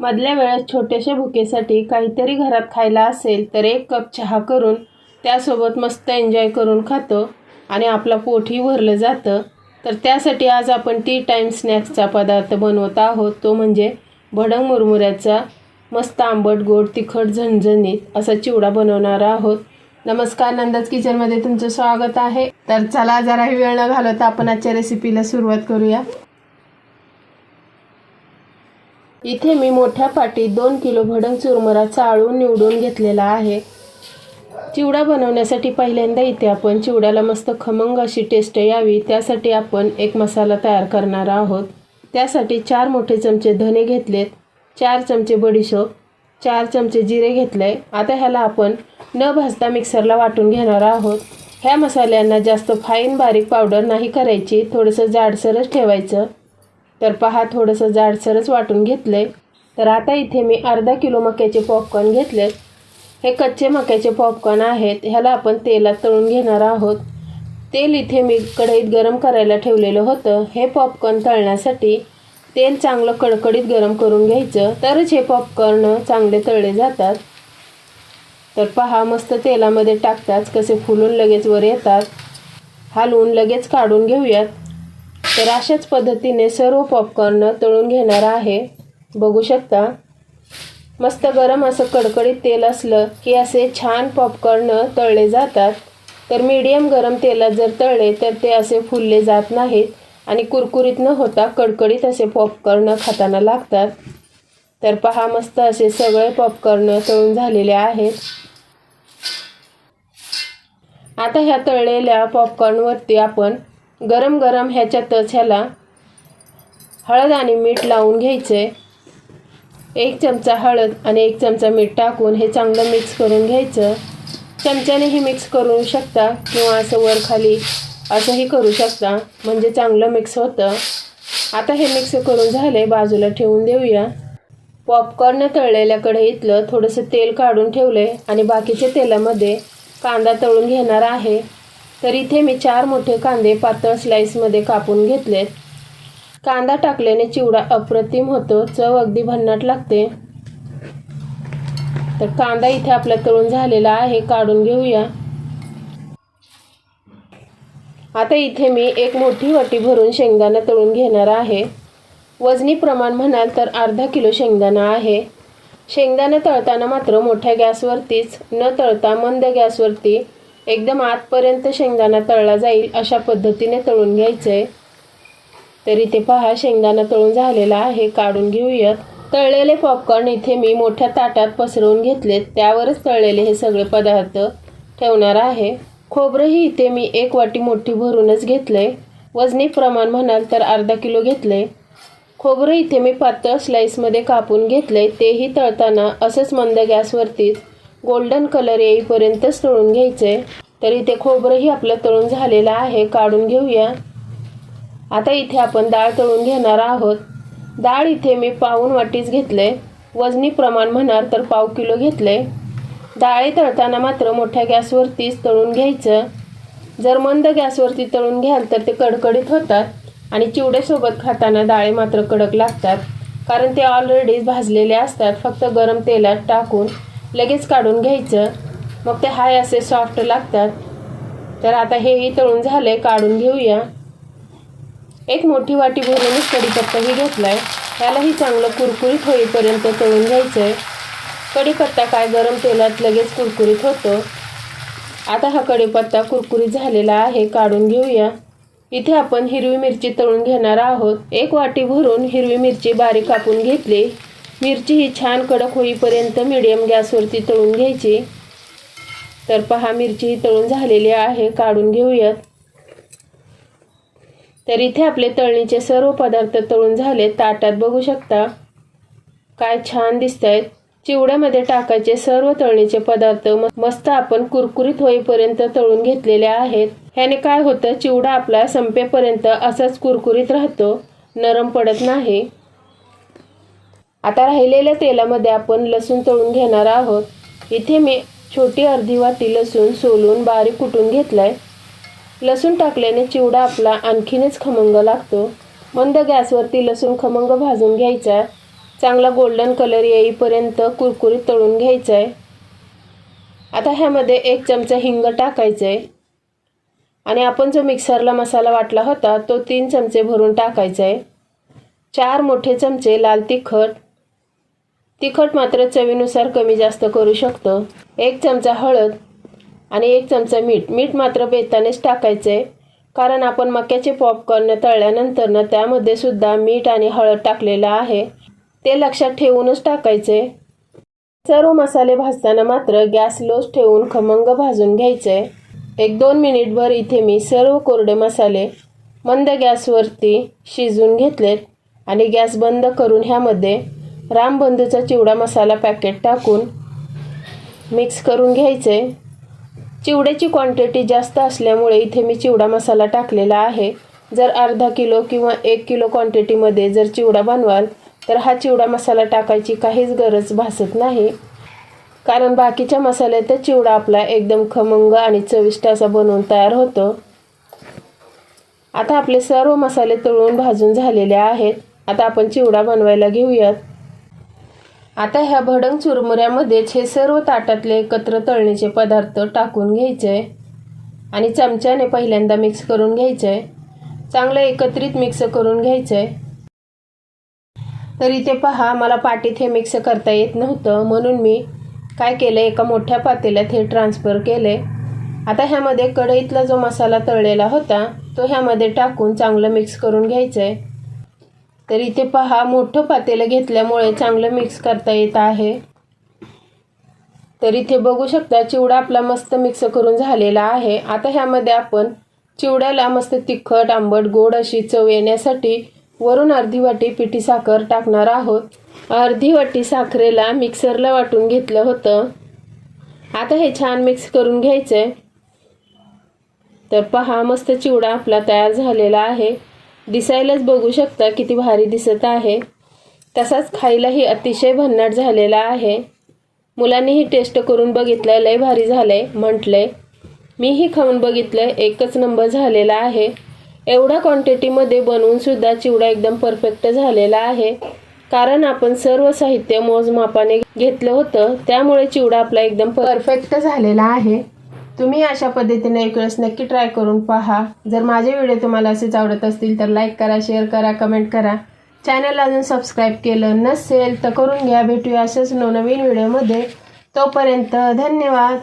मधल्या वेळेस छोट्याशा भुकेसाठी काहीतरी घरात खायला असेल तर एक कप चहा करून त्यासोबत मस्त एन्जॉय करून खातो आणि आपला पोटही भरलं जातं. तर त्यासाठी आज आपण टी टाईम स्नॅक्सचा पदार्थ बनवत आहोत. तो म्हणजे भडंग मुरमुऱ्याचा मस्त आंबट गोड तिखट झणझणीत असा चिवडा बनवणार आहोत. नमस्कार नंदाज किचनमध्ये तुमचं स्वागत आहे. तर चला जराही वेळ न घालवता आपण आजच्या रेसिपीला सुरुवात करूया. इथे मी मोठ्या पाटीत दोन किलो भडंग चुरमुरा चाळून निवडून घेतलेला आहे. चिवडा बनवण्यासाठी पहिल्यांदा इथे आपण चिवड्याला मस्त खमंग अशी टेस्ट यावी त्यासाठी आपण एक मसाला तयार करणार आहोत. त्यासाठी चार मोठे चमचे धने घेतलेत चार चमचे बडीशोप चार चमचे जिरे घेतले. आता ह्याला आपण न भाजता मिक्सरला वाटून घेणार आहोत. ह्या मसाल्यांना जास्त फाईन बारीक पावडर नाही करायची थोडंसं जाडसरच ठेवायचं. तर पहा थोडंसं जाडसरच वाटून घेतले तर आता इथे मी अर्धा किलो मक्याचे पॉपकॉर्न घेतले हे कच्चे मक्याचे पॉपकॉर्न आहेत. ह्याला आपण तेलात तळून घेणार आहोत. तेल इथे मी कढईत गरम करायला ठेवलेलं होतं. हे पॉपकॉर्न तळण्यासाठी तेल चांगलं कडकडीत गरम करून घ्यायचं. तरच हे पॉपकॉर्न चांगले तळले जातात. तर पहा मस्त तेलामध्ये टाकताच कसे फुलून लगेच वर येतात. हलवून लगेच काढून घेऊयात. तर अशाच पद्धतीने सर्व पॉपकॉर्न तळून घेणार आहे. बघू शकता. मस्त गरम असं कडकडीत तेल असलं की असे छान पॉपकॉर्न तळले जातात. तर मीडियम गरम तेलात जर तळले तर ते असे फुलले जात नाहीत आणि कुरकुरीत न होता कडकडीत असे पॉपकॉर्न खाताना लागतात. तर पहा मस्त असे सगळे पॉपकॉर्न तळून झालेले आहेत. आता ह्या तळलेल्या पॉपकॉर्नवरती आपण गरम गरम ह्याच्यातच ह्याला हळद आणि मीठ लावून घ्यायचे. एक चमचा हळद आणि एक चमचा मीठ टाकून हे चांगलं मिक्स करून घ्यायचं. चमच्यानेही मिक्स करू शकता किंवा असं वर खाली असंही करू शकता. म्हणजे चांगलं मिक्स होतं. आता हे मिक्स करून झाले बाजूला ठेवून देऊया. पॉपकॉर्न तळलेल्या कढईतलं थोडंसं तेल काढून ठेवले आणि बाकीच्या तेलामध्ये कांदा तळून घेणार आहे. तर इथे मी चार मोठे कांदे पातळ स्लाईसमध्ये कापून घेतलेत. कांदा टाकल्याने चिवडा अप्रतिम होतो. चव अगदी भन्नाट लागते. तर कांदा इथे आपला तळून झालेला आहे. काढून घेऊया. आता इथे मी एक मोठी वाटी भरून शेंगदाणा तळून घेणार आहे. वजनी प्रमाण म्हणाल तर अर्धा किलो शेंगदाणा आहे. शेंगदाणा तळताना मात्र मोठ्या गॅसवरतीच न तळता मंद गॅसवरती एकदम आतपर्यंत शेंगदाणा तळला जाईल अशा पद्धतीने तळून घ्यायचं आहे तर इथे पहा शेंगदाणा तळून झालेला आहे काढून घेऊयात. तळलेले पॉपकॉर्न इथे मी मोठ्या ताटात पसरवून घेतलेत. त्यावरच तळलेले हे सगळे पदार्थ ठेवणार आहे. खोबरंही इथे मी एक वाटी मोठी भरूनच घेतले वजनी प्रमाण म्हणाल तर अर्धा किलो घेतले खोबरं इथे मी पातळ स्लाईसमध्ये कापून घेतले तेही तळताना असंच मंद गॅसवरतीच गोल्डन कलर येईपर्यंतच तळून घ्यायचे. तर इथे खोबरंही आपलं तळून झालेलं आहे काढून घेऊया. आता इथे आपण डाळ तळून घेणार आहोत. डाळ इथे मी पाऊन वाटीच घेतले. वजनी प्रमाण म्हणाल तर पाव किलो घेतले. डाळी तळताना मात्र मोठ्या गॅसवरतीच तळून घ्यायचं. जर मंद गॅसवरती तळून घ्याल तर ते कडकडीत होतात आणि चिवड्यासोबत खाताना डाळी मात्र कडक लागतात. कारण ते ऑलरेडीच भाजलेले असतात फक्त गरम तेलात टाकून लगेच काढून घ्यायचं. मग ते हाय असे सॉफ्ट लागतात. तर आता हेही तळून झालं आहे काढून घेऊया. एक मोठी वाटी भरूनच कढीपत्ताही घेतला आहे त्यालाही चांगलं कुरकुरीत होईपर्यंत तळून घ्यायचं आहे कढीपत्ता काय गरम तेलात लगेच कुरकुरीत होतो. आता हा कढीपत्ता कुरकुरीत झालेला आहे काढून घेऊया. इथे आपण हिरवी मिरची तळून घेणार आहोत. एक वाटी भरून हिरवी मिरची बारीक कापून घेतली. मिरची ही छान कडक होईपर्यंत मिडियम गॅसवरती तळून घ्यायची. तर पहा मिरची ही तळून झालेली आहे काढून घेऊयात. तर इथे आपले तळणीचे सर्व पदार्थ तळून झाले ताटात बघू शकता. काय छान दिसत आहेत चिवड्यामध्ये टाकायचे सर्व तळणीचे पदार्थ मस्त आपण कुरकुरीत होईपर्यंत तळून घेतलेले आहेत. ह्याने काय होतं चिवडा आपला संपेपर्यंत असाच कुरकुरीत राहतो नरम पडत नाही. आता राहिलेल्या तेलामध्ये आपण लसूण तळून घेणार आहोत. इथे मी छोटी अर्धी वाटी लसूण सोलून बारीक कुटून घेतलाय. लसूण टाकल्याने चिवडा आपला आणखीनच खमंग लागतो. मंद गॅसवरती लसूण खमंग भाजून घ्यायचा. चांगला गोल्डन कलर येईपर्यंत कुरकुरीत तळून घ्यायचा आहे आता ह्यामध्ये एक चमचा हिंग टाकायचं आहे आणि आपण जो मिक्सरला मसाला वाटला होता तो तीन चमचे भरून टाकायचा आहे चार मोठे चमचे लाल तिखट तिखट मात्र चवीनुसार कमी जास्त करू शकतो. एक चमचा हळद आणि एक चमचा मीठ. मीठ मात्र बेतानेच टाकायचं आहे कारण आपण मक्याचे पॉपकॉर्न तळल्यानंतर ना त्यामध्ये सुद्धा मीठ आणि हळद टाकलेलं आहे. ते लक्षात ठेवूनच टाकायचे सर्व मसाले भाजताना मात्र गॅस लोच ठेवून खमंग भाजून घ्यायचे एक दोन मिनिटभर इथे मी सर्व कोरडे मसाले मंद गॅसवरती शिजून घेतलेत आणि गॅस बंद करून ह्यामध्ये रामबंधूचा चिवडा मसाला पॅकेट टाकून मिक्स करून घ्यायचे. चिवड्याची क्वांटिटी जास्त असल्यामुळे इथे मी चिवडा मसाला टाकलेला आहे. जर अर्धा किलो किंवा एक किलो क्वांटिटीमध्ये जर चिवडा बनवाल तर हा चिवडा मसाला टाकायची काहीच गरज भासत नाही. कारण बाकीच्या मसाल्यातच चिवडा आपला एकदम खमंग आणि चविष्ट असा बनवून तयार होतो. आता आपले सर्व मसाले तळून भाजून झालेले आहेत. आता आपण चिवडा बनवायला घेऊयात. आता ह्या भडंग चुरमुऱ्यामध्येच हे सर्व ताटातले एकत्र तळणीचे पदार्थ टाकून घ्यायचे. आणि चमच्याने पहिल्यांदा मिक्स करून घ्यायचे. चांगलं एकत्रित मिक्स करून घ्यायचे. तर इथे पहा मला पाटीत हे मिक्स करता येत नव्हतं. म्हणून मी काय केलं एका मोठ्या पातेल्यात हे ट्रान्सफर केले. आता ह्यामध्ये कढईतला जो मसाला तळलेला होता तो ह्यामध्ये टाकून चांगलं मिक्स करून घ्यायचं. आहे तर इथे पहा मोठं पातेलं घेतल्यामुळे चांगलं मिक्स करता येत आहे. तर इथे बघू शकता चिवडा आपला मस्त मिक्स करून झालेला आहे. आता ह्यामध्ये आपण चिवड्याला मस्त तिखट आंबट गोड अशी चव येण्यासाठी वरून अर्धी वाटी पिठी साखर टाकणार आहोत. अर्धी वाटी साखरेला मिक्सरला वाटून घेतलं होतं. आता हे छान मिक्स करून घ्यायचं आहे तर पहा मस्त चिवडा आपला तयार झालेला आहे. दिसायलाच बघू शकता किती भारी दिसत आहे. तसाच खायलाही अतिशय भन्नाट झालेला आहे. मुलांनीही टेस्ट करून बघितलं लय भारी झालंय म्हटलंय. मीही खाऊन बघितलं एकच नंबर झालेला आहे. एवढ्या क्वांटिटीमध्ये बनवून सुद्धा चिवडा एकदम परफेक्ट झालेला आहे. कारण आपण सर्व साहित्य मोजमापाने घेतलं होतं त्यामुळे चिवडा आपला एकदम परफेक्ट झालेला आहे. तुम्ही अशा पद्धतीने एक वेळेस नक्की ट्राय करून पहा. जर माझे व्हिडिओ तुम्हाला असेच आवडत असतील तर लाईक करा शेअर करा कमेंट करा. चॅनल अजून सबस्क्राईब केलं नसेल तर करून घ्या. भेटूया असेच नवनवीन व्हिडिओमध्ये तोपर्यंत धन्यवाद.